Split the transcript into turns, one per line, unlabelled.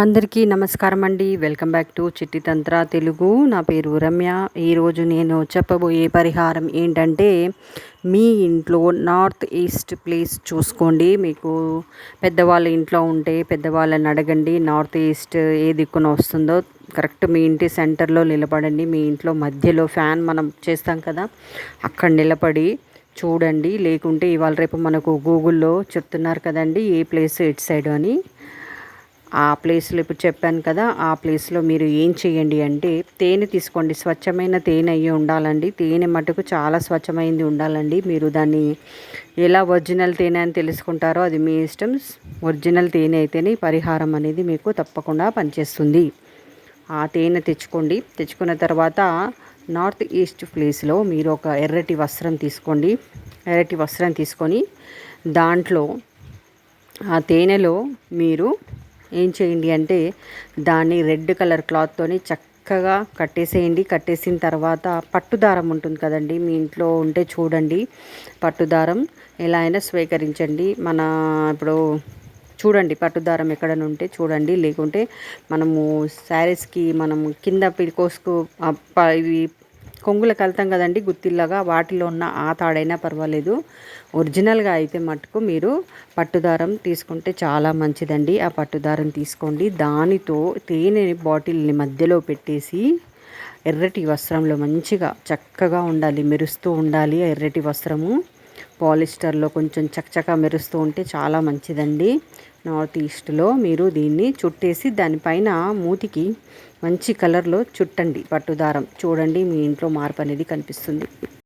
అందరికీ నమస్కారం అండి. వెల్కమ్ బ్యాక్ టు చిట్టి తంత్ర తెలుగు. నా పేరు రమ్య. ఈరోజు నేను చెప్పబోయే పరిహారం ఏంటంటే మీ ఇంట్లో నార్త్ ఈస్ట్ ప్లేస్ చూసుకోండి. మీకు పెద్దవాళ్ళ ఇంట్లో ఉంటే పెద్దవాళ్ళని అడగండి నార్త్ ఈస్ట్ ఏ దిక్కున వస్తుందో. కరెక్ట్ మీ ఇంటి సెంటర్లో నిలబడండి. మీ ఇంట్లో మధ్యలో ఫ్యాన్ మనం చేస్తాం కదా అక్కడ నిలబడి చూడండి. లేకుంటే ఇవాళ రేపు మనకు గూగుల్లో చెప్తున్నారు కదండి ఏ ప్లేస్ ఎట్ సైడ్ అని. ఆ ప్లేస్లో ఇప్పుడు చెప్పాను కదా ఆ ప్లేస్లో మీరు ఏం చేయండి అంటే తేనె తీసుకోండి. స్వచ్ఛమైన తేనె అయ్యి ఉండాలండి. తేనె మటుకు చాలా స్వచ్ఛమైంది ఉండాలండి. మీరు దాన్ని ఎలా ఒరిజినల్ తేనె అని తెలుసుకుంటారో అది మీ ఇష్టం. ఒరిజినల్ తేనె అయితేనే పరిహారం అనేది మీకు తప్పకుండా పనిచేస్తుంది. ఆ తేనె తెచ్చుకోండి. తెచ్చుకున్న తర్వాత నార్త్ ఈస్ట్ ప్లేస్లో మీరు ఒక ఎర్రటి వస్త్రం తీసుకోండి. ఎర్రటి వస్త్రం తీసుకొని దాంట్లో ఆ తేనెలో మీరు ఏం చేయండి అంటే దాన్ని రెడ్ కలర్ క్లాత్తోని చక్కగా కట్టేసేయండి. కట్టేసిన తర్వాత పట్టుదారం ఉంటుంది కదండి మీ ఇంట్లో ఉంటే చూడండి. పట్టుదారం ఎలా అయినా స్వీకరించండి. మన ఇప్పుడు చూడండి పట్టుదారం ఎక్కడైనా ఉంటే చూడండి. లేకుంటే మనము శారీస్కి మనం కింద పికోస్కు ఇవి కొంగులకు వెళ్తాం కదండి గుత్తిల్లాగా. వాటిలో ఉన్న ఆ తాడైనా పర్వాలేదు. ఒరిజినల్గా అయితే మటుకు మీరు పట్టుదారం తీసుకుంటే చాలా మంచిదండి. ఆ పట్టుదారం తీసుకోండి. దానితో తేనె బాటిల్ని మధ్యలో పెట్టేసి ఎర్రటి వస్త్రంలో మంచిగా చక్కగా ఉండాలి మెరుస్తూ ఉండాలి ఎర్రటి వస్త్రము. పాలిస్టర్లో కొంచెం చకచకా మెరుస్తూ ఉంటే చాలా మంచిదండి. నార్త్ ఈస్ట్లో మీరు దీన్ని చుట్టేసి దానిపైన మూతికి మంచి కలర్లో చుట్టండి. పట్టుదారం చూడండి మీ ఇంట్లో మార్పు అనేది కనిపిస్తుంది.